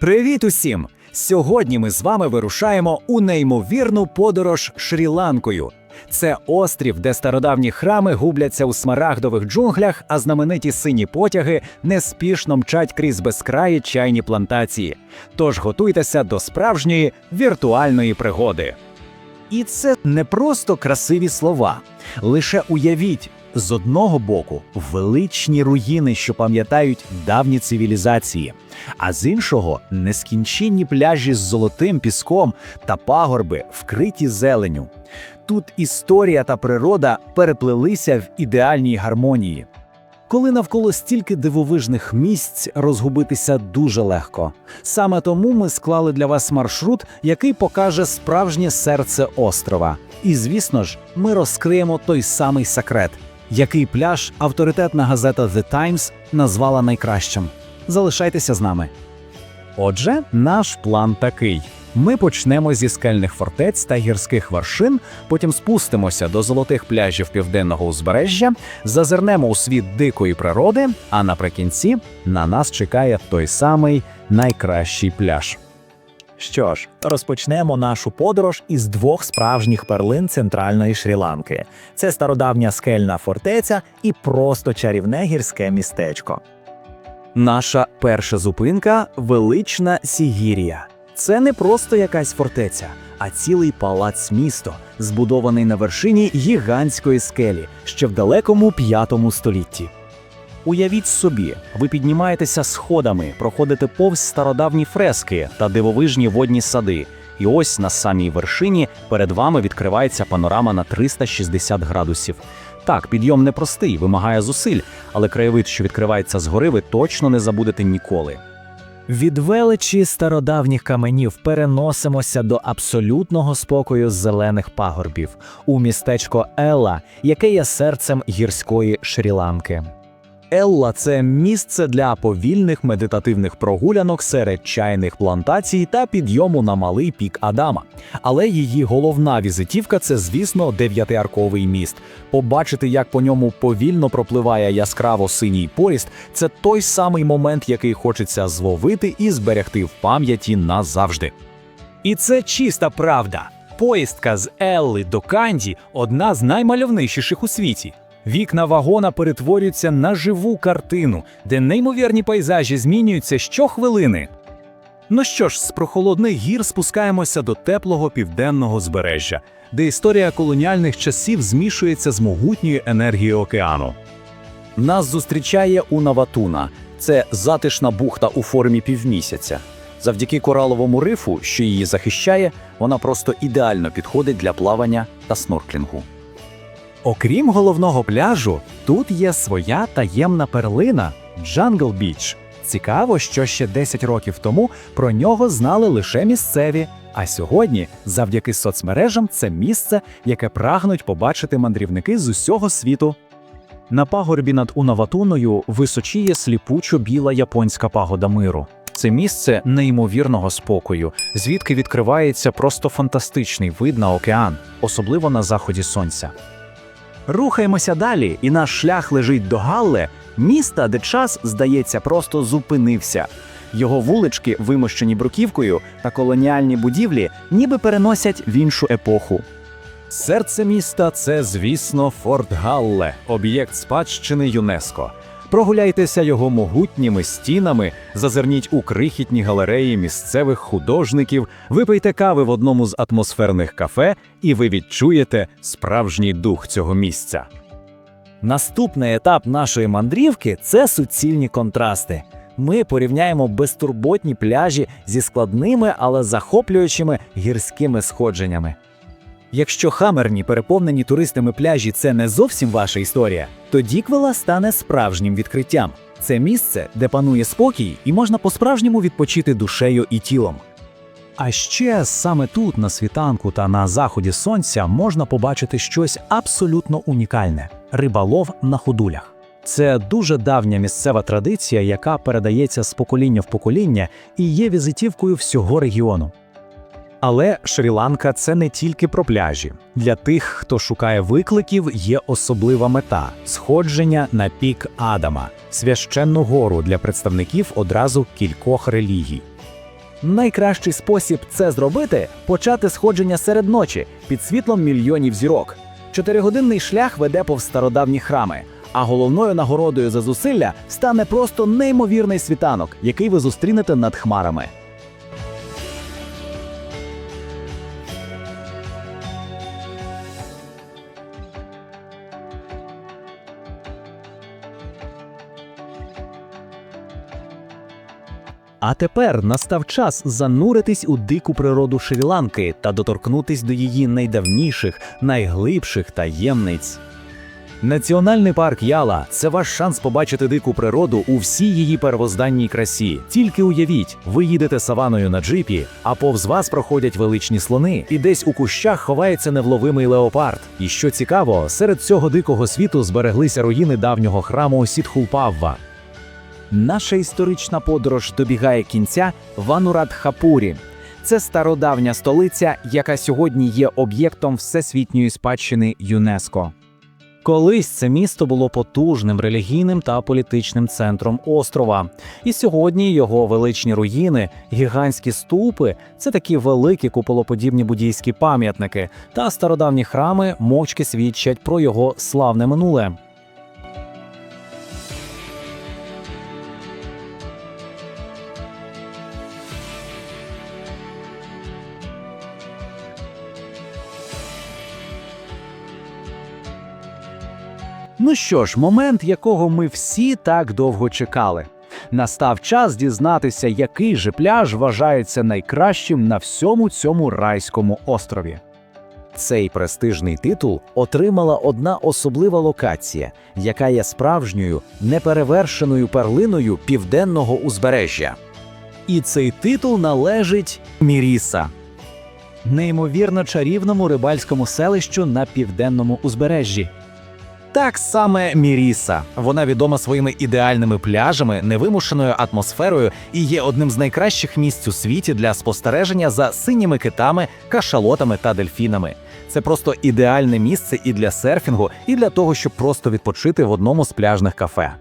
Привіт усім! Сьогодні ми з вами вирушаємо у неймовірну подорож Шрі-Ланкою. Це острів, де стародавні храми губляться у смарагдових джунглях, а знамениті сині потяги неспішно мчать крізь безкраї чайні плантації. Тож готуйтеся до справжньої віртуальної пригоди. І це не просто красиві слова. Лише уявіть, з одного боку величні руїни, що пам'ятають давні цивілізації, а з іншого нескінченні пляжі з золотим піском та пагорби, вкриті зеленю. Тут історія та природа переплелися в ідеальній гармонії. Коли навколо стільки дивовижних місць розгубитися дуже легко. Саме тому ми склали для вас маршрут, який покаже справжнє серце острова. І звісно ж, ми розкриємо той самий секрет, який пляж авторитетна газета The Times назвала найкращим. Залишайтеся з нами. Отже, наш план такий: ми почнемо зі скельних фортець та гірських вершин, потім спустимося до золотих пляжів південного узбережжя, зазирнемо у світ дикої природи, а наприкінці на нас чекає той самий найкращий пляж. Що ж, розпочнемо нашу подорож із двох справжніх перлин центральної Шрі-Ланки. Це стародавня скельна фортеця і просто чарівне гірське містечко. Наша перша зупинка велична Сігірія. Це не просто якась фортеця, а цілий палац місто, збудований на вершині гігантської скелі ще в далекому п'ятому столітті. Уявіть собі, ви піднімаєтеся сходами, проходите повз стародавні фрески та дивовижні водні сади. І ось на самій вершині перед вами відкривається панорама на 360 градусів. Так, підйом непростий, вимагає зусиль, але краєвид, що відкривається згори, ви точно не забудете ніколи. Від величі стародавніх каменів переносимося до абсолютного спокою зелених пагорбів у містечко Елла, яке є серцем гірської Шрі-Ланки. Елла це місце для повільних медитативних прогулянок серед чайних плантацій та підйому на малий пік Адама. Але її головна візитівка це, звісно, дев'ятиарковий міст. Побачити, як по ньому повільно пропливає яскраво синій поріст, це той самий момент, який хочеться зловити і зберегти в пам'яті назавжди. І це чиста правда. Поїздка з Елли до Канді одна з наймальовничіших у світі. Вікна вагона перетворюються на живу картину, де неймовірні пейзажі змінюються щохвилини. Ну що ж, з прохолодних гір спускаємося до теплого південного збережжя, де історія колоніальних часів змішується з могутньою енергією океану. Нас зустрічає Унаватуна це затишна бухта у формі півмісяця. Завдяки кораловому рифу, що її захищає, вона просто ідеально підходить для плавання та снорклінгу. Окрім головного пляжу, тут є своя таємна перлина Джангл Біч. Цікаво, що ще 10 років тому про нього знали лише місцеві. А сьогодні, завдяки соцмережам, це місце, яке прагнуть побачити мандрівники з усього світу. На пагорбі над Унаватуною височіє сліпучо біла японська пагода миру. Це місце неймовірного спокою, звідки відкривається просто фантастичний вид на океан, особливо на заході сонця. Рухаємося далі, і наш шлях лежить до Галле, міста, де час, здається, просто зупинився. Його вулички, вимощені бруківкою та колоніальні будівлі, ніби переносять в іншу епоху. Серце міста це, звісно, Форт Галле, об'єкт спадщини ЮНЕСКО. Прогуляйтеся його могутніми стінами, зазирніть у крихітні галереї місцевих художників, випийте кави в одному з атмосферних кафе, і ви відчуєте справжній дух цього місця. Наступний етап нашої мандрівки це суцільні контрасти. Ми порівняємо безтурботні пляжі зі складними, але захоплюючими гірськими сходженнями. Якщо хамерні переповнені туристами пляжі це не зовсім ваша історія, то Діквела стане справжнім відкриттям. Це місце, де панує спокій, і можна по-справжньому відпочити душею і тілом. А ще саме тут, на світанку та на заході сонця, можна побачити щось абсолютно унікальне рибалов на ходулях. Це дуже давня місцева традиція, яка передається з покоління в покоління і є візитівкою всього регіону. Але Шрі-Ланка це не тільки про пляжі. Для тих, хто шукає викликів, є особлива мета сходження на пік Адама, священну гору для представників одразу кількох релігій. Найкращий спосіб це зробити почати сходження серед ночі під світлом мільйонів зірок. Чотиригодинний шлях веде повз стародавні храми, а головною нагородою за зусилля стане просто неймовірний світанок, який ви зустрінете над хмарами. А тепер настав час зануритись у дику природу Шрі-Ланки та доторкнутись до її найдавніших, найглибших таємниць. Національний парк Яла це ваш шанс побачити дику природу у всій її первозданній красі. Тільки уявіть, ви їдете саваною на джипі, а повз вас проходять величні слони, і десь у кущах ховається невловимий леопард. І що цікаво, серед цього дикого світу збереглися руїни давнього храму Сітхулпавва. Наша історична подорож добігає кінця в Анурадхапурі. Це стародавня столиця, яка сьогодні є об'єктом всесвітньої спадщини ЮНЕСКО. Колись це місто було потужним релігійним та політичним центром острова. І сьогодні його величні руїни, гігантські ступи це такі великі куполоподібні буддійські пам'ятники, та стародавні храми мовчки свідчать про його славне минуле. Ну що ж, момент, якого ми всі так довго чекали. Настав час дізнатися, який же пляж вважається найкращим на всьому цьому райському острові. Цей престижний титул отримала одна особлива локація, яка є справжньою неперевершеною перлиною південного узбережжя. І цей титул належить Міріса, неймовірно чарівному рибальському селищу на південному узбережжі. Так саме Міріса. Вона відома своїми ідеальними пляжами, невимушеною атмосферою і є одним з найкращих місць у світі для спостереження за синіми китами, кашалотами та дельфінами. Це просто ідеальне місце і для серфінгу, і для того, щоб просто відпочити в одному з пляжних кафе.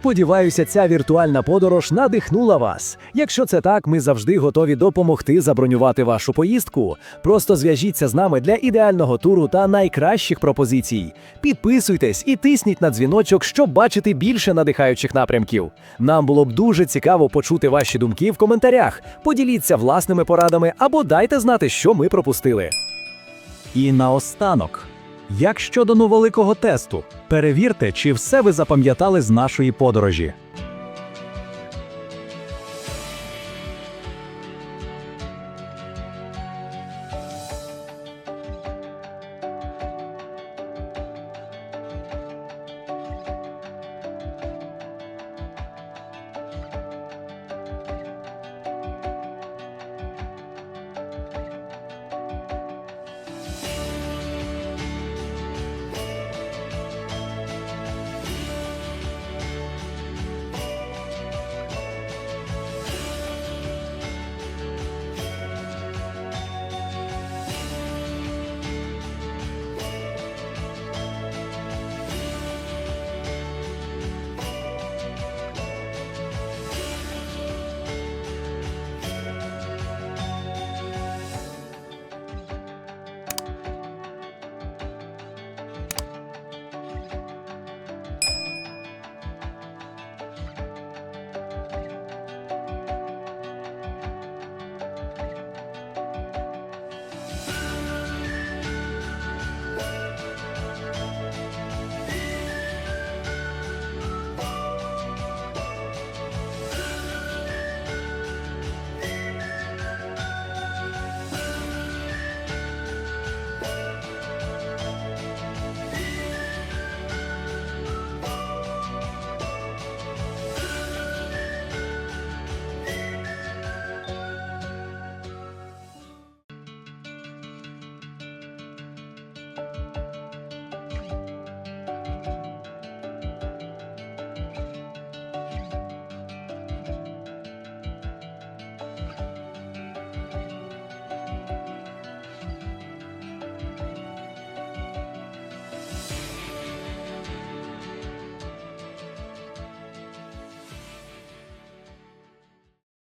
Сподіваюся, ця віртуальна подорож надихнула вас. Якщо це так, ми завжди готові допомогти забронювати вашу поїздку. Просто зв'яжіться з нами для ідеального туру та найкращих пропозицій. Підписуйтесь і тисніть на дзвіночок, щоб бачити більше надихаючих напрямків. Нам було б дуже цікаво почути ваші думки в коментарях. Поділіться власними порадами або дайте знати, що ми пропустили. І наостанок. Як щодо великого тесту, перевірте, чи все ви запам'ятали з нашої подорожі.